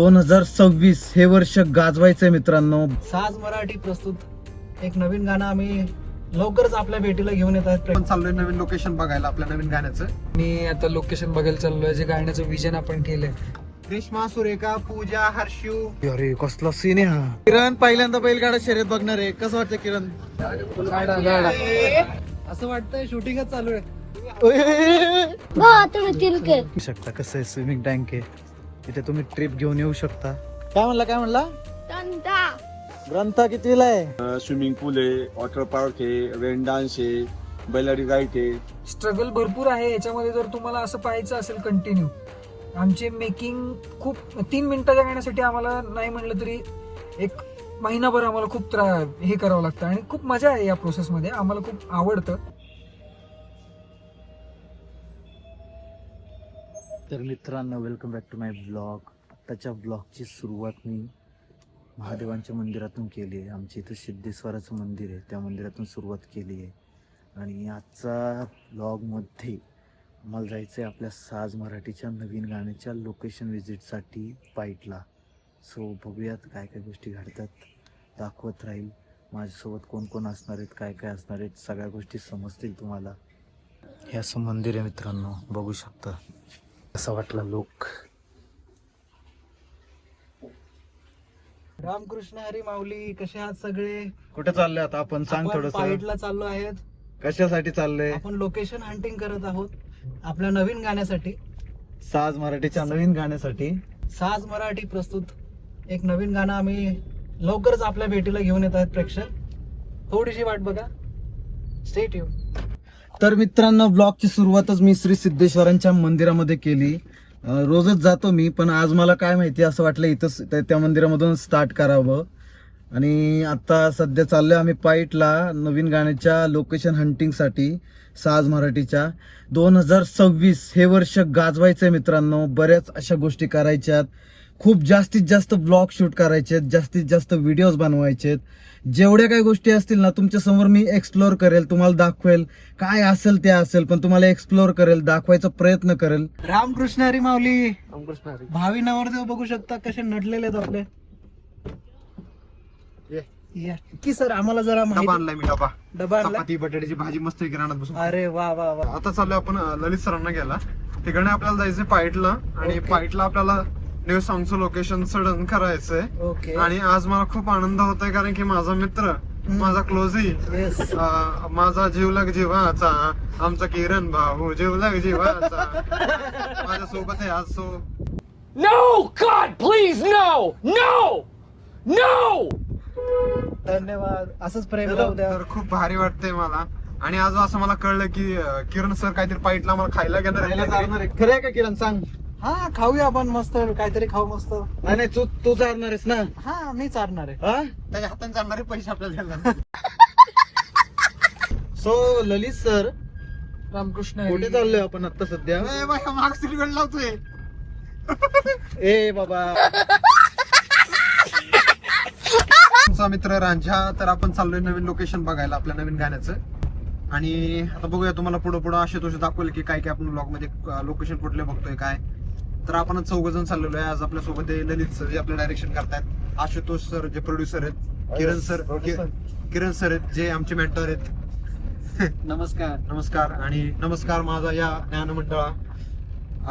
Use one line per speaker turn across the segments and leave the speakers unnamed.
दोन हजार सव्वीस हे वर्ष गाजवायचंय मित्रांनो.
साज मराठी प्रस्तुत. एक नवीन गाणं आम्ही लवकरच आपल्या भेटीला घेऊन येत आहेत.
आपण चाललोय नवीन लोकेशन बघायला आपल्या नवीन गाण्याचं.
मी आता लोकेशन बघायला चाललोय जे गाण्याचं विजन आपण केलंय.
रेश्मा सुरेखा पूजा हर्षू.
अरे कसला सीन आहे हा? किरण पहिल्यांदा बैलगाडा शर्यत बघणार आहे. कसं वाटतं किरण?
असं वाटतंय शूटिंगच चालू आहे.
तुम्ही तिलके.
बघू शकता कसं आहे स्विमिंग टँक आहे? तिथे तुम्ही ट्रिप घेऊन येऊ शकता. काय म्हणला काय म्हणला? ग्रंथ कितीला आहे?
स्विमिंग पूल आहे वॉटर पार्क आहे रेन डान्स आहे बैलाडी राईट आहे.
स्ट्रगल भरपूर आहे याच्यामध्ये जर तुम्हाला असं पाहायचं असेल कंटिन्यू आमचे मेकिंग खूप तीन मिनिटाच्या गाण्यासाठी आम्हाला नाही म्हणलं तरी एक महिनाभर आम्हाला खूप त्रा हे करावं लागतं. आणि खूप मजा आहे या प्रोसेसमध्ये आम्हाला खूप आवडतं.
तर मित्रांनो welcome back to my blog आत्ताच्या ब्लॉगची सुरुवात मी महादेवांच्या मंदिरातून केली आहे. आमच्या इथं सिद्धेश्वराचं मंदिर आहे. त्या मंदिरातून सुरुवात केली आहे. आणि आजचा ब्लॉगमध्ये आम्हाला जायचं आहे आपल्या साज मराठीच्या नवीन गाण्याच्या लोकेशन व्हिजिटसाठी पाईटला. सो बघूयात काय काय गोष्टी घडतात. दाखवत राहील. माझ्यासोबत कोण कोण असणार आहेत काय काय असणार आहेत सगळ्या गोष्टी समजतील तुम्हाला. हे असं मंदिर आहे मित्रांनो. बघू शकता. कसा वाटला लोक.
रामकृष्ण हरी माऊली कसे आहात सगळे?
कुठे चाललोय आता? आपण सांग
आपण
थोडस.
पाईटला चाललो आहेत.
कशासाठी चाललंय
आपण लोकेशन हंटिंग करत आहोत. आपल्या नवीन गाण्यासाठी.
साज मराठीच्या नवीन गाण्यासाठी.
साज मराठी प्रस्तुत. एक नवीन गाणं आम्ही लवकरच आपल्या भेटीला घेऊन येत आहेत प्रेक्षक. थोडीशी वाट बघा. स्टेट यू
तर मित्रांनो ब्लॉगची सुरुवातच मी श्री सिद्धेश्वरांच्या मंदिरामध्ये केली. रोजच जातो मी पण आज मला काय माहिती असं वाटलं इथंच त्या- त्या मंदिरामधून स्टार्ट करावं. आणि आता सध्या चाललोय आम्ही पाईटला नवीन गाण्याच्या लोकेशन हंटिंगसाठी साज मराठीच्या. दोन हजार सव्वीस हे वर्ष गाजवायचंय मित्रांनो बऱ्याच अशा गोष्टी करायच्यात. खूप जास्तीत जास्त ब्लॉग शूट करायचे जास्तीत जास्त व्हिडिओज बनवायचे जेवढ्या काही गोष्टी असतील ना तुमच्यासमोर मी एक्सप्लोअर करेल तुम्हाला दाखवेल. काय असेल ते असेल पण तुम्हाला एक्सप्लोअर करेल दाखवायचा प्रयत्न करेल.
रामकृष्ण हरी माऊली. भावी नवरदेव बघू शकता कसे नटलेले आहेत आपले.
ये.
या. की सर आम्हाला जरा
डबा
माहिती
आणलाय मी डबा.
डबा आणला
चपाती बटाट्याची भाजी मस्त किराणात बसून.
अरे वा वा वा.
आता चाललोय आपण अं, ललित सरांना गेला तिकडे आपल्याला जायचंय पाईटला आणि
Okay.
पाईटला आपल्याला न्यू सॉंगचं लोकेशन सडन करायचंय.
ओके
आणि आज मला खूप आनंद होतोय कारण की माझा मित्र माझा क्लोजी
येस
माझा जीवलग जीवाचा आमचा किरण भाऊ जीवलग जीवाचा. माझ्या सोबत आहे आज so
No! God, please, no! No! No!
धन्यवाद. असंच प्रेम राहू द्या.
तर खूप भारी वाटतंय मला. आणि आज असं मला कळलं की अं, किरण सर काहीतरी पाईटला मला खायला घेणार आहे.
खरं आहे का किरण? सांग.
हा खाऊया आपण मस्त काहीतरी खाऊ मस्त.
नाही नाही तू तू चालणार आहेस ना?
हा मी चालणार आहे.
हा?
त्याच्या हाताने चालणारे पैसे आपल्याला द्यायला
सो ललित सर
रामकृष्ण
कुठे. चाललोय आपण आता सध्या?
माग सिलगड लावतोय.
ए बाबा.
आमचा मित्र रांझा तर आपण चाललोय नवीन लोकेशन बघायला आपल्या नवीन गाण्याचं. आणि आता बघूया तुम्हाला पुढे पुढे असे तसे दाखवेल की काय काय आपण ब्लॉगमध्ये लोकेशन कुठले बघतोय काय. तर आपण चौघ जण चाललेलो आहे. आज आपल्यासोबत ललित सर जे आपलं डायरेक्शन करतायत आशुतोष सर जे प्रोड्युसर आहेत किरण सर किरण सर आहेत जे आमचे मेंटर आहेत.
नमस्कार.
नमस्कार. आणि नमस्कार माझा या ज्ञान मंडळा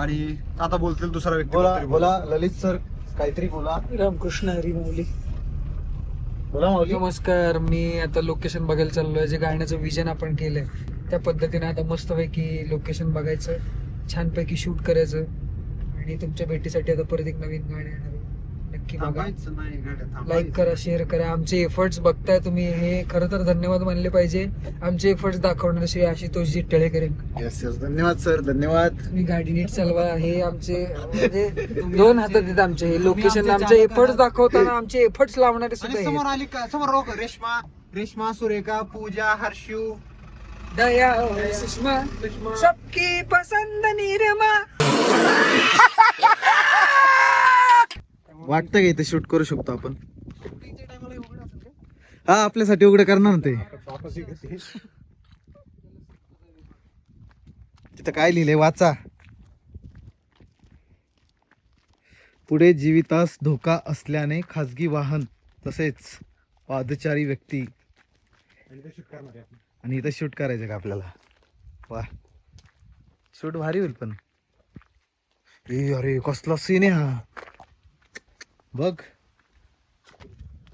आणि आता बोलतील दुसरा व्यक्ती
बोला बोला ललित सर काहीतरी बोला.
रामकृष्ण हरी माऊली
बोला माऊली
नमस्कार. मी आता लोकेशन बघायला चाललोय. जे गाण्याचं विजन आपण केलंय त्या पद्धतीने आता मस्तपैकी लोकेशन बघायचं. छानपैकी शूट करायचं. आणि तुमच्या भेटीसाठी आता परत एक नवीन गाणं येणार आहे. नक्की बघा.
थांबायचं नाही गाड्या, थांबायचं.
लाईक करा शेअर करा. आमचे एफर्ट्स बघताय तुम्ही. हे खरं तर धन्यवाद मानले पाहिजे. आमचे एफर्ट्स दाखवणारे श्री आशुतोषजी टिळेकर यांना.
येस येस धन्यवाद सर धन्यवाद.
तुम्ही गाडी नीट चालवा. हे आमचे म्हणजे दोन हातात आहेत आमचे. हे लोकेशन
आमचे
एफर्ट्स. दाखवताना आमचे एफर्ट्स लावणारे
आणि
सुद्धा
समोर
आहेत.
आली का? समोर रोक रेश्मा रेश्मा सुरेखा पूजा हर्षू.
दया सुषमा सबकी पसंद निरमा।
वाटतं का इथे शूट करू शकतो आपण. हा आपल्यासाठी उघडे करणार ना ते. तिथं काय लिहिलंय? वाचा. पुढे जीवितास धोका असल्याने खाजगी वाहन तसेच पादचारी व्यक्ती. आणि इथं शूट करायचं का आपल्याला? वा शूट भारी होईल पण. ए अरे कसला सीन आहे हा? बघ.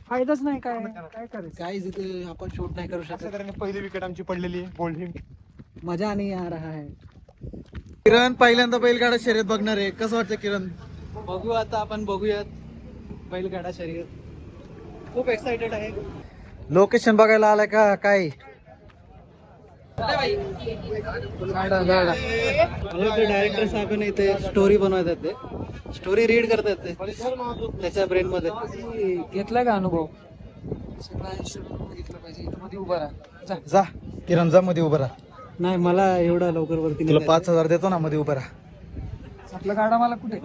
फायदाच नाही काय. काय करायचं?
काहीच इथे आपण शूट नाही करू शकत.
पहिली विकेट आमची पडलेली आहे गोल्ड
मजा नाही आ रहा है
किरण पहिल्यांदा बैलगाडा शर्यत बघणार आहे. कसं वाटतं किरण?
बघू आता आपण बघूयात. बैलगाडा शर्यत. खूप एक्साइटेड आहे.
लोकेशन बघायला आलाय का? काय?
डायरेक्टर साहेब इथे स्टोरी बनवतात ते. स्टोरी रीड करतात ते. त्याच्या ब्रेन मध्ये.
घेतलाय का अनुभव? बघितलं पाहिजे इथं मध्ये उभा राहा जा.
किरण जा मध्ये उभं राहा.
नाही मला एवढा लवकर वरती
तुला पाच हजार देतो ना मध्ये उभं राहा.
आपला गाडा मला कुठे?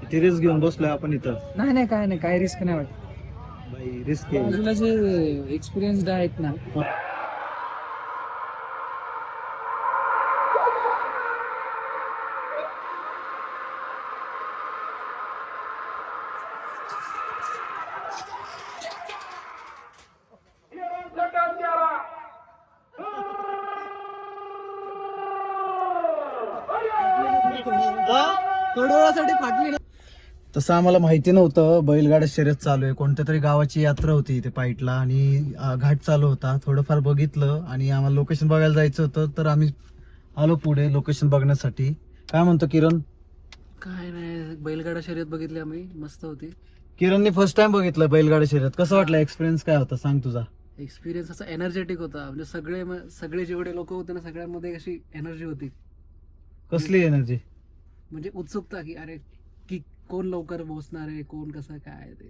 किती रिस्क घेऊन बसलोय आपण इथं.
नाही नाही काय नाही काय रिस्क नाही वाटत.
बाई रिस्क आहे.
बाजूला जे एक्सपिरियन्स आहेत ना
कडोळासाठी फाटली
तसं आम्हाला माहिती नव्हतं. बैलगाडा शर्यत चालू आहे. कोणत्या तरी गावाची यात्रा होती इथे पाईटला आणि घाट चालू होता. थोडंफार बघितलं आणि आम्हाला लोकेशन बघायला जायचं होतं तर आम्ही आलो पुढे लोकेशन बघण्यासाठी. काय म्हणतो किरण?
काय नाही बैलगाडा शर्यत बघितली आम्ही. मस्त होती.
किरणने फर्स्ट टाइम बघितलं बैलगाडा शर्यत. कसं वाटलं एक्सपिरियन्स काय होता? सांग तुझा.
एक्सपिरियन्स असा एनर्जेटिक होता. म्हणजे सगळे सगळे जेवढे लोक होते ना सगळ्यांमध्ये अशी एनर्जी होती.
कसली एनर्जी
म्हणजे उत्सुकता की अरे की कोण लवकर पोहोचणार आहे कोण कसं काय ते.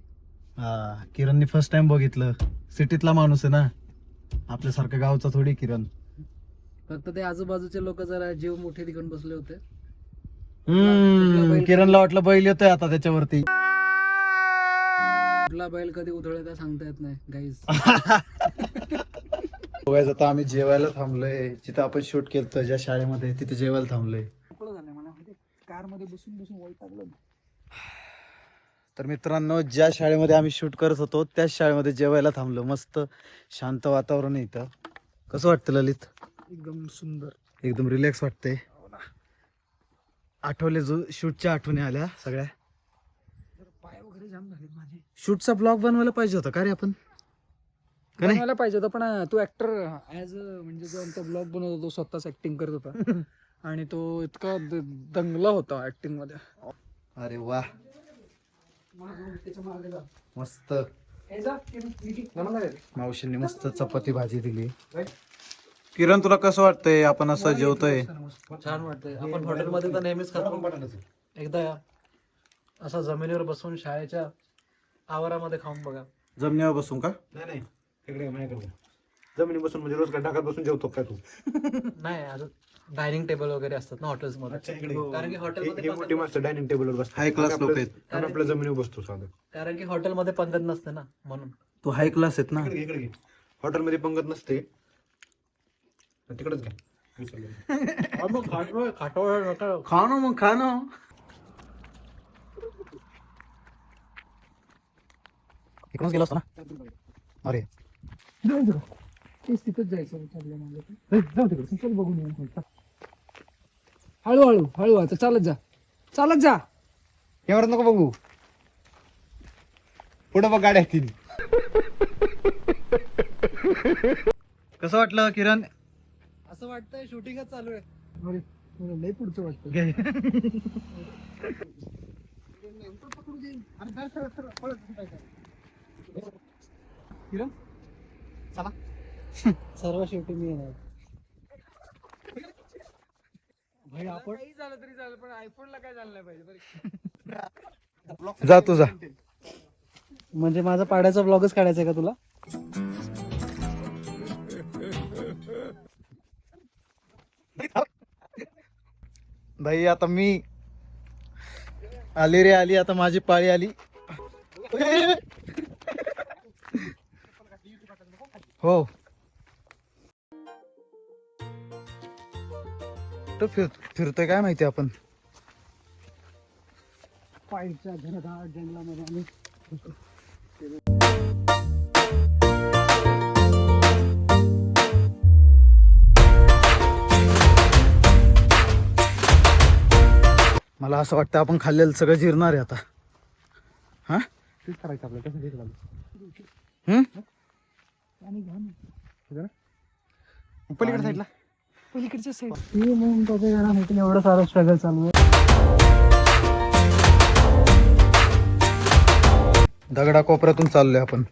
हा किरणने फर्स्ट टाइम बघितलं. सिटीतला माणूस आहे ना. आपल्यासारखा गावचा थोडी किरण.
फक्त ते आजूबाजूचे लोक जरा जीव मोठे घेऊन बसले होते.
हम्म किरणला वाटलं बैल येतोय आता त्याच्यावरती.
कुठला बैल कधी उधळेल काय सांगता येत नाही गाईज
बघायचं आता आम्ही जेवायला थांबलोय. जिथं आपण शूट केलं ज्या शाळेमध्ये तिथे जेवायला थांबलोय.
कारमध्ये बसून बसून वैतागलं
तर मित्रांनो ज्या शाळेमध्ये आम्ही शूट करत होतो त्याच शाळेमध्ये जेवायला थांबलो. मस्त शांत वातावरण आहे इथं. कसं वाटतं ललित?
एकदम सुंदर.
एकदम रिलॅक्स वाटतंय. आठवले जो शूटच्या आठवणी आल्या सगळ्या?
पाय वगैरे जाम झाले माझे.
शूटचा ब्लॉग बनवायला पाहिजे होता का रे आपण? का नाही?
बनवायला पाहिजे होतं पण तो ऍक्टर ऍज म्हणजे जो आमचा ब्लॉग बनवत होता स्वतःच ऍक्टिंग करत होता. आणि तो इतका दंगला होता ऍक्टिंगमध्ये.
अरे वा.
त्याच्यामागे जा.
मस्त.
हे.
मावशींनी मस्त चपाती भाजी दिली. किरण तुला कसं वाटतंय? आपण असं जेवतोय.
छान वाटतंय. आपण हॉटेलमध्ये तर नेहमीच खातो. एकदा असं जमिनीवर बसून शाळेच्या आवारामध्ये खाऊन बघा.
जमिनीवर बसून का?
नाही नाही. जमिनी बसून म्हणजे रोज काय ढगात बसून जेवतो काय तू?
नाही आता डायनिंग टेबल वगैरे असतात ना हॉटेल्समध्ये कारण की
हे
हॉटेलमध्ये
हे मोठी माणसं डायनिंग टेबलवर बसतात.
हाय क्लास लोक
आपल्या-
आहेत
आम्ही आपल्या जमिनीवर बसतो साधं.
कारण की हॉटेलमध्ये पंगत नसते ना म्हणून.
तू हाय क्लास आहेत ना?
हॉटेलमध्ये पंगत नसते. तिकडेच घ्या विसरलो.
खा ना मग खा ना इकडूनच गेलो असतो ना? अरे.
तेच तिथंच जायचं विचारलं मला. ए, जाऊ तिकडे. चल बघून येऊ हळूहळू हळू आता. चालत जा. चालत जा.
यावर नको बघू. पुढे बघ गाड्या तीन.
कसं वाटलं किरण?
असं वाटतंय शूटिंगच चालू आहे.
अरे मला लय पुढचं वाटतं
सर्व शेवटी मी येणार.
भाई आपण झालं तरी झालं पण आयफोनला काय झालं नाही पाहिजे
जा तू जा.
म्हणजे माझा पाड्याचा ब्लॉगच काढायचा आहे का तुला?
भाई आता मी आली रे आली. आता माझी पाळी आली. हो. कुठं फिर फिरतोय काय माहिती आपण?
पायच्या जंगलामध्ये आम्ही.
मला असं वाटतं आपण खाल्लेलं सगळं जिरणार आहे आता. हा?
तेच करायचं आपल्याला कसं घेतलं
हम्म?
पलीकडे साईडला
पलीकडच्या साईड हे त्याच्या घरासाठी एवढं सारं स्ट्रगल चालू आहे.
दगडा कोपऱ्यातून चाललोय आपण.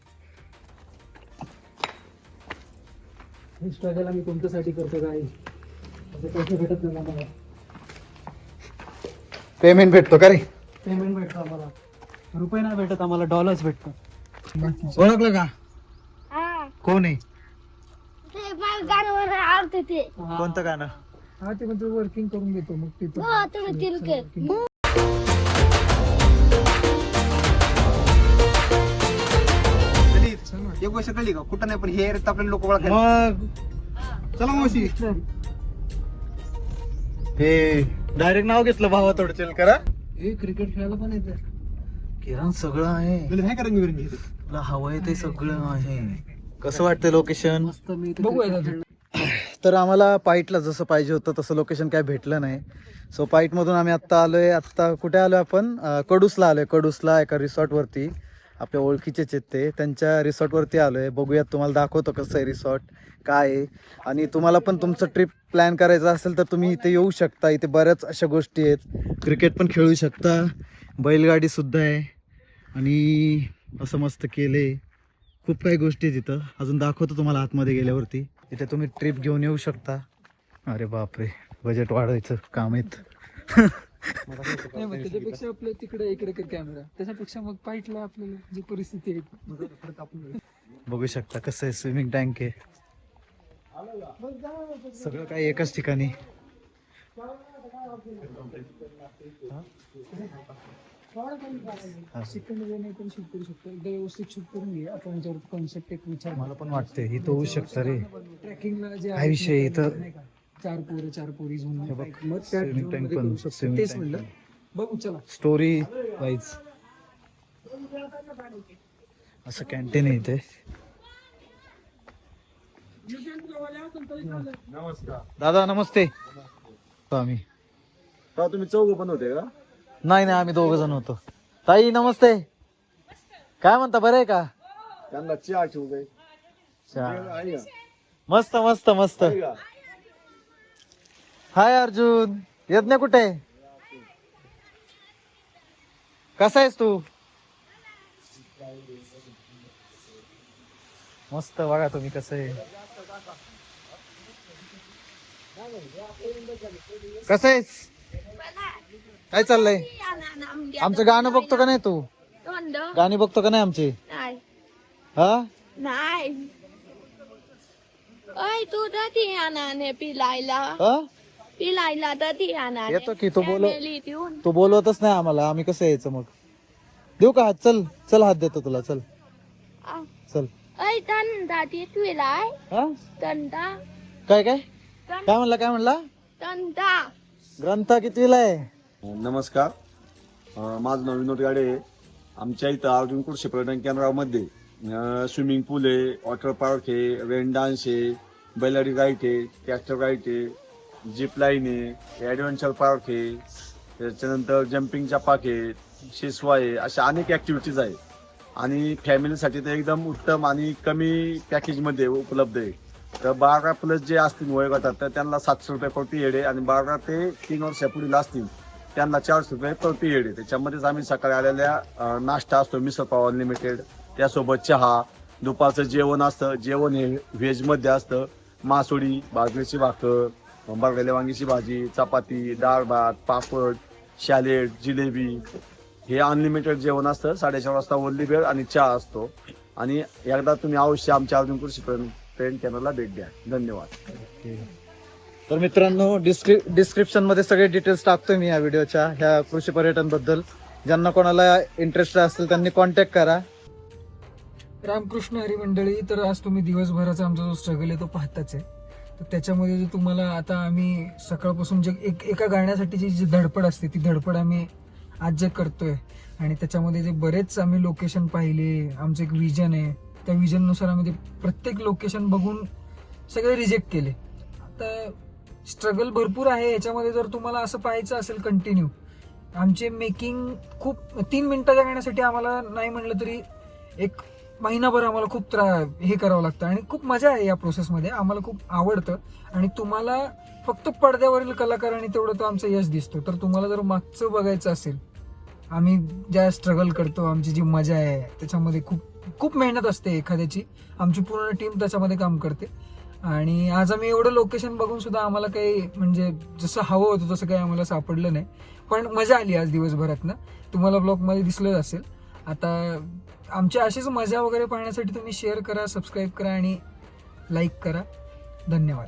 हे स्ट्रगल आम्ही तुमच्यासाठी करतो काय पैसे भेटत नाही आम्हाला.
पेमेंट भेटतो का रे?
पेमेंट भेटतो आम्हाला. रुपये नाही भेटत आम्हाला डॉलर्स भेटतो
ओळखलं का?
हा.
कोण आहे?
आवडते ते.
कोणतं गाणं?
हा ते म्हणजे वर्किंग करून देतो मग
हो तुम्ही तिलकर
एक गोष्ट कळली का? कुठं नाही पण हे area त आपल्याला लोक ओळखायला.
मग.
चला मावशी.
हे डायरेक्ट नाव घेतलं भावा तोडचेल करा
हे क्रिकेट खेळायला पण येते?
किरण सगळं आहे.
तुला नाही का रंगीबेरंगी इथे?
तुला हवंय ते सगळं आहे. कसं वाटतं लोकेशन
मस्त मी
बघूया.
तर आम्हाला पाईटला जसं पाहिजे होतं तसं लोकेशन काय भेटलं नाही. सो पाईटमधून आम्ही आत्ता आलो आहे आत्ता कुठे आलो आहे आपण कडूसला आलो आहे कडूसला एका रिसॉर्टवरती. आपल्या ओळखीचेच आहेत ते. त्यांच्या रिसॉर्टवरती आलो आहे बघूयात तुम्हाला दाखवतो कसं आहे रिसॉर्ट काय आहे. आणि तुम्हाला पण तुमचं ट्रिप प्लॅन करायचं असेल तर तुम्ही इथे येऊ शकता. इथे बऱ्याच अशा गोष्टी आहेत. क्रिकेट पण खेळू शकता. बैलगाडीसुद्धा आहे. आणि असं मस्त केले खूप काही गोष्टी आहेत इथं. अजून दाखवतो तुम्हाला आतमध्ये गेल्यावरती. इथे तुम्ही ट्रिप घेऊन येऊ शकता. अरे बापरे बजेट वाढवायचं काम आहेत.
नाही मग त्याच्यापेक्षा आपलं तिकडे इकडे कॅमेरा त्याच्यापेक्षा मग पाईटला आपल्याला जी परिस्थिती आहे
बघू शकता. कसं आहे स्विमिंग टँक आहे. सगळं काही एकाच ठिकाणी.
सेकंड पण शूट करू शकतो. एकदा व्यवस्थित शूट करून घे. आपण कॉन्सेप्ट एक विचार
मला पण वाटतंय इथं होऊ शकतं रे.
ट्रॅकिंगला जे
काय विषय इथं?
चार पोरं चार पोरी झोन
बघ,
मग त्या
swimming
zone
tank
मध्ये
पण,
करू शकतो.
swimming
तेच
tank
म्हणलं.
पण.
बघू चला.
स्टोरी वाईज असं कॅन्टीन आहे इथे. दादा नमस्ते. तो आम्ही
का तुम्ही चौघ पण होते का?
नाही नाही आम्ही दोघ जण होतो. ताई नमस्ते. काय म्हणता बरं आहे का?
त्यांना चहा ठेवू. आहे का?
मस्त मस्त मस्त.
आहे का?
हाय अर्जुन. यज्ञ कुठे? कसा आहेस तू? मस्त बघा तुम्ही कसं आहे. कसं आहेस? काय चाललंय? आमचं गाणं बघतो का नाही तू? गाणी बघतो का नाही आमची? हा?
नाही. ओय तू ती आणाने पिलायला.
हा?
पिलायला ती आणाने
येतो की तो बोलो तू बोलवतच नाही आम्हाला. आम्ही कसं यायचं मग? देऊ का हात? चल चल हात देतो तुला. चल. चल.
ओय तंदा ती पिलाय.
हा?
तंदा.
काय काय? काय म्हणला काय म्हणला?
तंदा.
ग्रंथ कितवीला आहे?
नमस्कार. माझं नाव विनोद गाडे आमच्या इथं अर्जुन कृषी पर्यटन केंद्रामध्ये स्विमिंग पूल आहे वॉटर पार्क आहे रेन डान्स आहे बैलाडी राईट आहे कॅस्टर राईट आहे जीप लाईन आहे ॲडव्हेंचर पार्क आहे त्याच्यानंतर जम्पिंगच्या पाक आहे शिसवा आहे अशा अनेक ॲक्टिव्हिटीज आहे आणि फॅमिलीसाठी तर एकदम उत्तम आणि कमी पॅकेजमध्ये उपलब्ध आहे. तर बारा प्लस जे असतील वयोगटात तर त्यांना सातशे रुपये प्रति येडे आणि बारा ते तीन वर्षापुढील असतील त्यांना चारशे रुपये प्रति पिरियड आहे त्याच्यामध्येच आम्ही सकाळी आलेल्या नाश्ता असतो मिसळ पाव अनलिमिटेड त्यासोबत चहा दुपारचं जेवण असतं. जेवण हे व्हेजमध्ये असतं. मासोळी बाजरीची भाकर बरगल्या वांगीची भाजी चपाती डाळ भात पापड शॅलेट जिलेबी. हे अनलिमिटेड जेवण असतं. साडेचार वाजता ओनली बेळ आणि चहा असतो. आणि एकदा तुम्ही अवश्य आमच्या अर्जुन कृषी ट्रेन चॅनलला भेट द्या. धन्यवाद.
तर मित्रांनो डिस्क्रि डिस्क्रिप्शनमध्ये सगळे डिटेल्स टाकतोय मी या व्हिडिओच्या ह्या कृषी पर्यटनबद्दल ज्यांना कोणाला इंटरेस्ट असेल त्यांनी कॉन्टॅक्ट करा.
रामकृष्ण हरी मंडळी तर आज तुम्ही दिवसभराचा आमचा जो स्ट्रगल आहे तो पाहताच आहे. तर त्याच्यामध्ये जे तुम्हाला आता आम्ही सकाळपासून जे एक एका गाण्यासाठीची जी धडपड असते ती धडपड आम्ही आज जे करतोय आणि त्याच्यामध्ये जे बरेच आम्ही लोकेशन पाहिले आमचं एक विजन आहे. त्या विजननुसार आम्ही ते प्रत्येक लोकेशन बघून सगळे रिजेक्ट केले. आता स्ट्रगल भरपूर आहे. याच्यामध्ये जर तुम्हाला असं पाहायचं असेल कंटिन्यू आमचे मेकिंग खूप तीन मिनटाच्या गाण्यासाठी आम्हाला नाही म्हणलं तरी एक महिनाभर आम्हाला खूप त्रा हे करावं लागतं. आणि खूप मजा आहे या प्रोसेसमध्ये आम्हाला खूप आवडतं. आणि तुम्हाला फक्त पडद्यावरील कलाकारांनी तेवढं तर आमचं यश दिसतो. तर तुम्हाला जर मागचं बघायचं असेल आम्ही ज्या स्ट्रगल करतो आमची जी मजा आहे त्याच्यामध्ये खूप खूप मेहनत असते एखाद्याची. आमची पूर्ण टीम त्याच्यामध्ये काम करते. आणि आज आम्ही एवढं लोकेशन बघून सुद्धा आम्हाला काही म्हणजे जसं हवं होतं तसं काही आम्हाला सापडलं नाही. पण मजा आली आज दिवसभरातनं. तुम्हाला ब्लॉगमध्ये दिसलंच असेल. आता आमची अशीच मजा वगैरे पाहण्यासाठी तुम्ही शेअर करा सबस्क्राईब करा आणि लाईक करा. धन्यवाद.